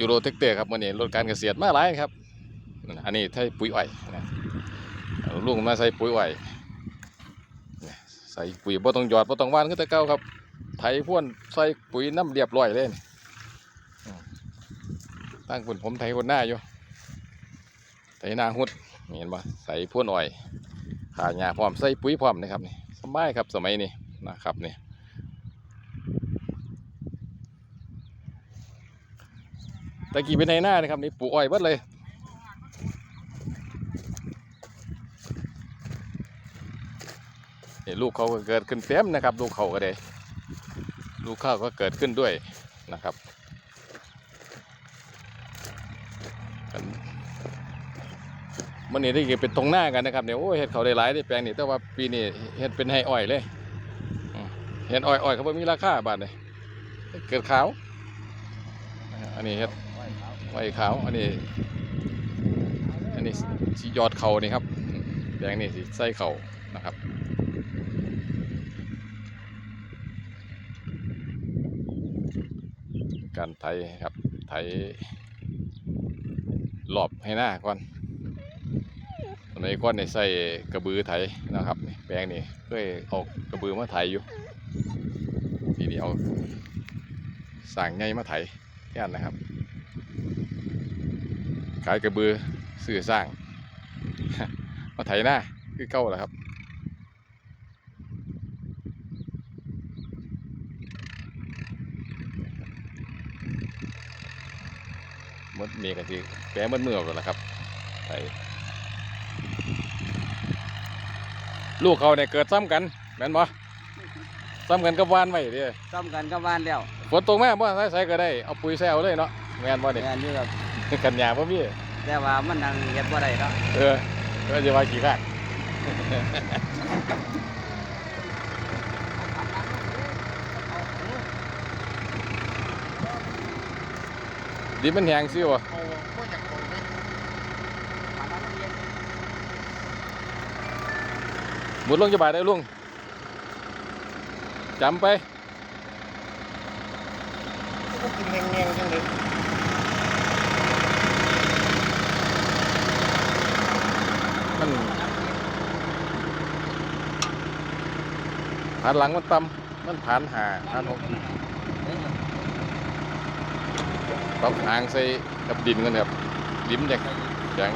ยูโรเทคเตอร์ครับวันนี้รถการเกษตรมาหลายครับ อันนี้ใช้ปุ๋ยอ้อยนะลุงมาใส่ปุ๋ยอ้อยใส่ปุ๋ยบ่ต้องหยอดบ่ต้องว่านก็แต่เก่าครับไถพ่วนใส่ปุ๋ยน้ำเรียบร้อยเลยนี่อืมตั้งคนผมไถคนหน้าอยู่ไถหน้าหุดนี่เห็นบ่ใส่พ่วนอ้อยขาหญ้าพร้อมใส่ปุ๋ยพร้อมนะครับนี่สบายครับสมัยนี้นะครับนี่ ตะกี้เป็นในหน้านะครับนี่ปลูกอ้อยเบิดเลยนี่ลูกเขาก็เกิดขึ้นเต็มนะครับ ลูกเขาก็ได้ลูกข้าวก็เกิดขึ้นด้วยนะครับมันนี่ได้เกิดเป็นตรงหน้ากันนะครับเนี่ยโอ้เห็ดเขาได้หลายได้แปลงนี่แต่ว่าปีนี้เห็ดเป็นให้อ้อยเลยเห็ดอ้อยอ้อยเขาบ่มีราคาบาทเลยเกิดขาว อันนี้เห็ด ไว้ขาว อันนี้ อันนี้สียอดเขานี่ครับ แดงนี่สีไส้เขานะครับการไถครับ ไถหลอบให้หน้าก่อนตอนนี้ก้อนในใส่กระบือไถนะครับ แปลงนี่เคยเอากระบือมาไถอยู่ทีนี้เอาสั่งไงมาไถแค่นั้นนะครับ ขายกระบือสื่อสร้าง มาไถหน้าคือเก้าแหละครับมดเมียกันทีแปะมดมือออกแล้วล่ะครับไถลูกเขาเนี่ยเกิดซ้ำกันแม่นบ่ซ้ำกันกับวานไว้เด้อซ้ำกันกับบ้านแล้วฝนตกแม่บ่ใส่ก็ได้เอาปุ๋ยใส่เอาเลยเนาะแม่นบ่เนี่ยแม่นอยู่ครับ กันยาบ่มีแต่ว่ามันนังเฮ็ดบ่ได้เนาะเออก็จะว่ากี่ข้างดินมันแห้งซิวะหมุดลงจะบาดได้ลุงจำไป ก็กินแห้งๆจังเลย มัน ผ่านหลังมันต่ำมันผ่านหาผ่านหกปรับหางใส่กับดินกันครับดินเด็กแข็ง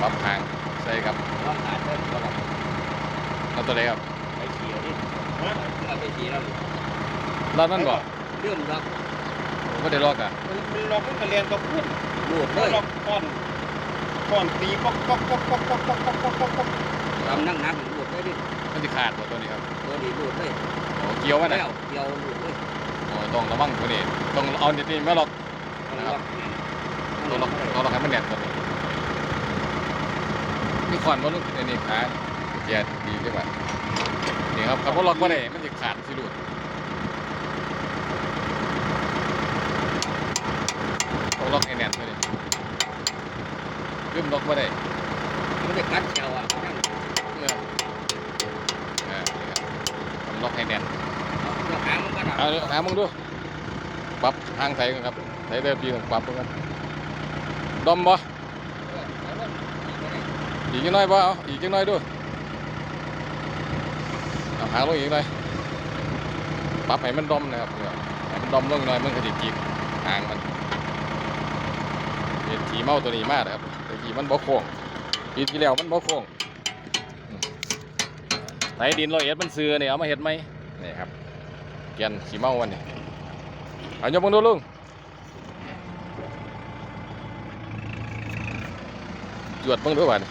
ปรับหางใส่ครับ ลอาตัวไหนครับไปขี่เอาดิเอาไปขี่แล้วรอบนั้นบ่เรื่องรักก็ได้ลอกอะมันมันล็อกมันก็เรียนกับพื้นรูดเลยล็อกก้อนก้อนตีป๊อกป๊อกป๊อกป๊อกป๊อกป๊อกป๊อกป๊อกป๊อกป๊อกทำนั่งนักรูดเลยดิมันจะขาดบ่ตัวนี้ครับตัวนี้รูดเลยโอ้เกี่ยวมันนะเกี่ยวรูดเลยโอ้ต้องระวังตัวนี้ต้องเอาเน็ตนี่มาล็อกต้องล็อกแน่นต้องล็อกต้องล็อกให้มันแน่นตัวนี้มีขอนบ่ลูกในนี่ขา กียร์ดีใช่ไหมนี่ครับถ้าพวกล็อกว่าไหนมันจะขาดสิหลุดพวกล็อกไอแนนเลยขึ้นล็อกว่าไหนมันจะกัดเกวอะเนี่ยเอนี่ครัล็อกไอแนนเอาหามึงดูปรับทางไทยกันครับไทยเดิมดีต้องปรับกันดอมบ่อีกนิดหน่อยบ่เอาอีกนิดหน่อยด้วยาหางลงอีกหน่อยปรับให้มันดมนะครับให้มันดมลงหน่อยมันก็สิจีกหางมันเห็นขี่เมาตัวนี้มากนะครับต่ขี่มันบ่โค้งปีที่แล้วมันบ่โค้งอืมไถดินรอยเอ็ดมันเสือเนี่ยเอามาเห็ดไหมนี่ครับเกียนขี่เมาวันนี้เอายกมึงดูลุงจวดมึงดูว่านี่